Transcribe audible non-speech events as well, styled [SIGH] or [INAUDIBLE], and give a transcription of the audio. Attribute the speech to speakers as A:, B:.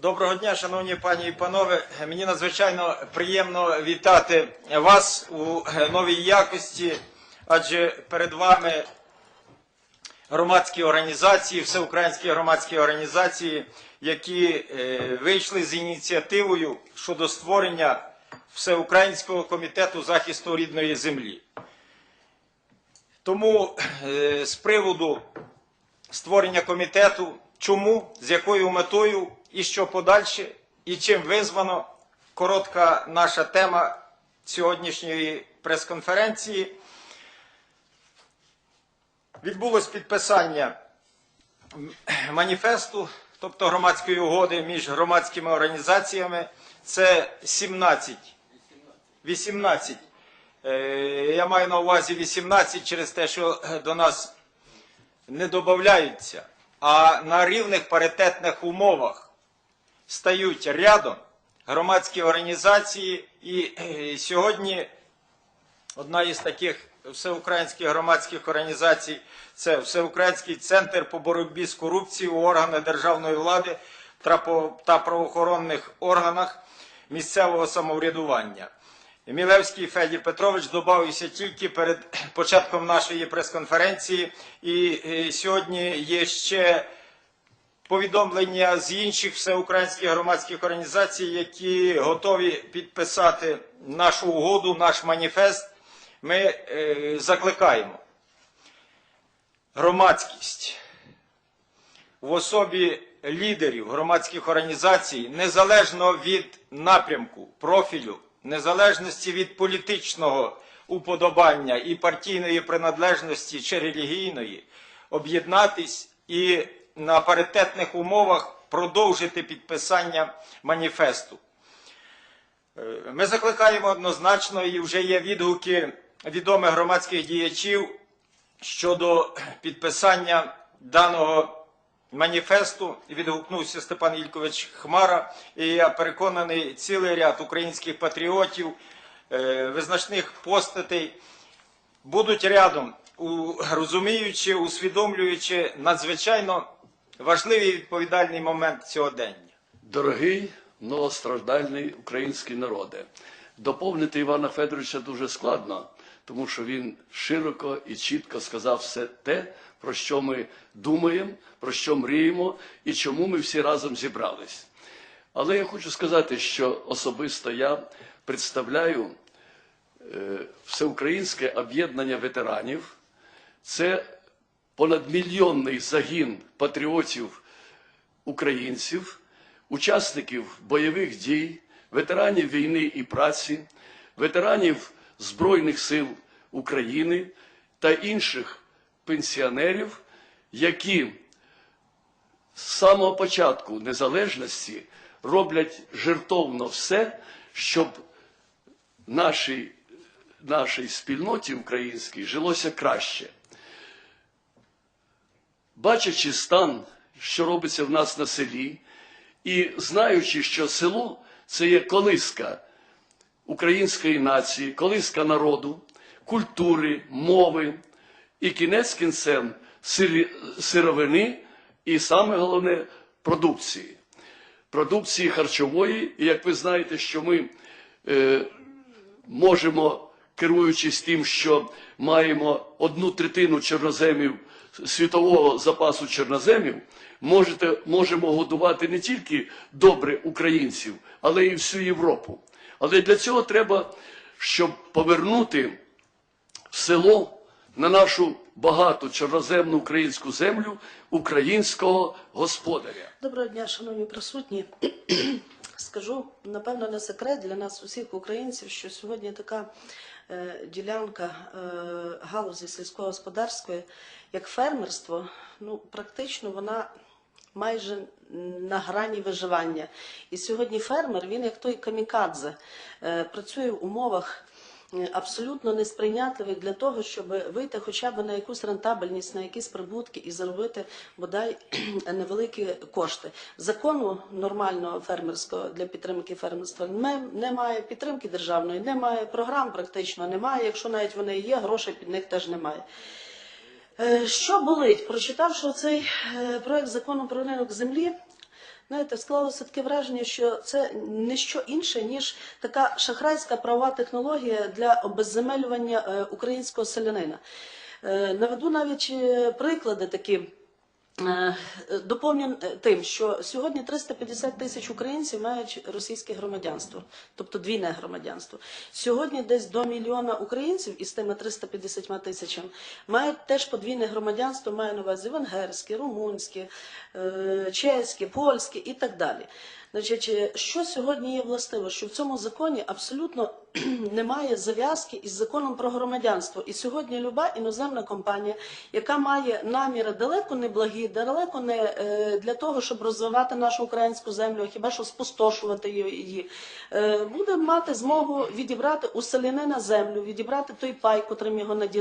A: Доброго дня, шановні пані і панове. Мені надзвичайно приємно вітати вас у новій якості, адже перед вами громадські організації, всеукраїнські громадські організації, які е, вийшли з ініціативою щодо створення Всеукраїнського комітету захисту рідної землі. Тому е, з приводу створення комітету, чому, з якою метою і що подальше, і чим визвано. Коротка наша тема сьогоднішньої прес-конференції. Відбулось підписання маніфесту, тобто громадської угоди між громадськими організаціями. Це 17, 18. Е, Я маю на увазі 18 через те, що до нас не додаються, а на рівних паритетних умовах стають рядом громадські організації. І е, сьогодні одна із таких всеукраїнських громадських організацій це Всеукраїнський центр по боротьбі з корупцією у органах державної влади та правоохоронних органах місцевого самоврядування. Мілевський Федір Петрович додався тільки перед [CLEARS THROAT] початком нашої прес-конференції, і е, сьогодні є ще повідомлення з інших всеукраїнських громадських організацій, які готові підписати нашу угоду, наш маніфест. Ми е, закликаємо громадськість в особі лідерів громадських організацій, незалежно від напрямку, профілю, незалежності від політичного уподобання і партійної приналежності чи релігійної, об'єднатись і на паритетних умовах продовжити підписання маніфесту. Е, Ми закликаємо однозначно, і вже є відгуки відомих громадських діячів щодо підписання даного маніфесту. Відгукнувся Степан Ількович Хмара, і я переконаний, цілий ряд українських патріотів, е, визначних постатей будуть рядом, розуміючи, усвідомлюючи надзвичайно важливий і відповідальний момент сьогодення.
B: Дорогий многостраждальний український народе, доповнити Івана Федоровича дуже складно, тому що він широко і чітко сказав все те, про що ми думаємо, про що мріємо і чому ми всі разом зібрались. Але я хочу сказати, що особисто я представляю е, Всеукраїнське об'єднання ветеранів. Це понадмільйонний загін патріотів українців, учасників бойових дій, ветеранів війни і праці, ветеранів Збройних сил України та інших пенсіонерів, які з самого початку незалежності роблять жертовно все, щоб нашій, нашій спільноті українській жилося краще. Бачачи стан, що робиться в нас на селі, і знаючи, що село це є колиска української нації, колиска народу, культури, мови, і кінець кінцем сировини, і саме головне продукції. Продукції харчової, і як ви знаєте, що ми е, можемо, керуючись тим, що маємо одну третину чорноземів світового запасу чорноземів, можете, можемо годувати не тільки добре українців, але і всю Європу. Але для цього треба, щоб повернути село на нашу багату чорноземну українську землю українського господаря.
C: Доброго дня, шановні присутні. [CLEARS THROAT] Скажу, напевно, не секрет для нас, усіх українців, що сьогодні така е, ділянка е, галузі сільськогосподарської, як фермерство, ну практично вона майже на грані виживання. І сьогодні фермер, він як той камікадзе, е, працює в умовах абсолютно несприйнятливих для того, щоб вийти хоча б на якусь рентабельність, на якісь прибутки і заробити бодай [CLEARS THROAT] невеликі кошти. Закону нормального фермерського для підтримки фермерства немає, підтримки державної немає, програм практично немає. Якщо навіть вони є, грошей під них теж немає. Е, Що болить? Прочитавши цей проект закону про ринок землі, Знаєте, склалося таке враження, що це не що інше, ніж така шахрайська правова технологія для обезземелювання е, українського селянина. Е, Наведу навіть е, приклади такі. Е, Доповню е, тим, що сьогодні 350 тисяч українців мають російське громадянство, тобто двійне громадянство. Сьогодні десь до мільйона українців із тими 350 тисячами мають теж подвійне громадянство, маю на увазі венгерське, румунське, е, чеське, польське і так далі. Значить, е, що сьогодні є властиво? Що в цьому законі абсолютно [CLEARS THROAT] немає зав'язки із законом про громадянство. І сьогодні люба іноземна компанія, яка має наміри далеко не благі, далеко не е, для того, щоб розвивати нашу українську землю, а хіба що спустошувати її, е, буде мати змогу відібрати у селянина землю, відібрати той пай, котрим його наділили.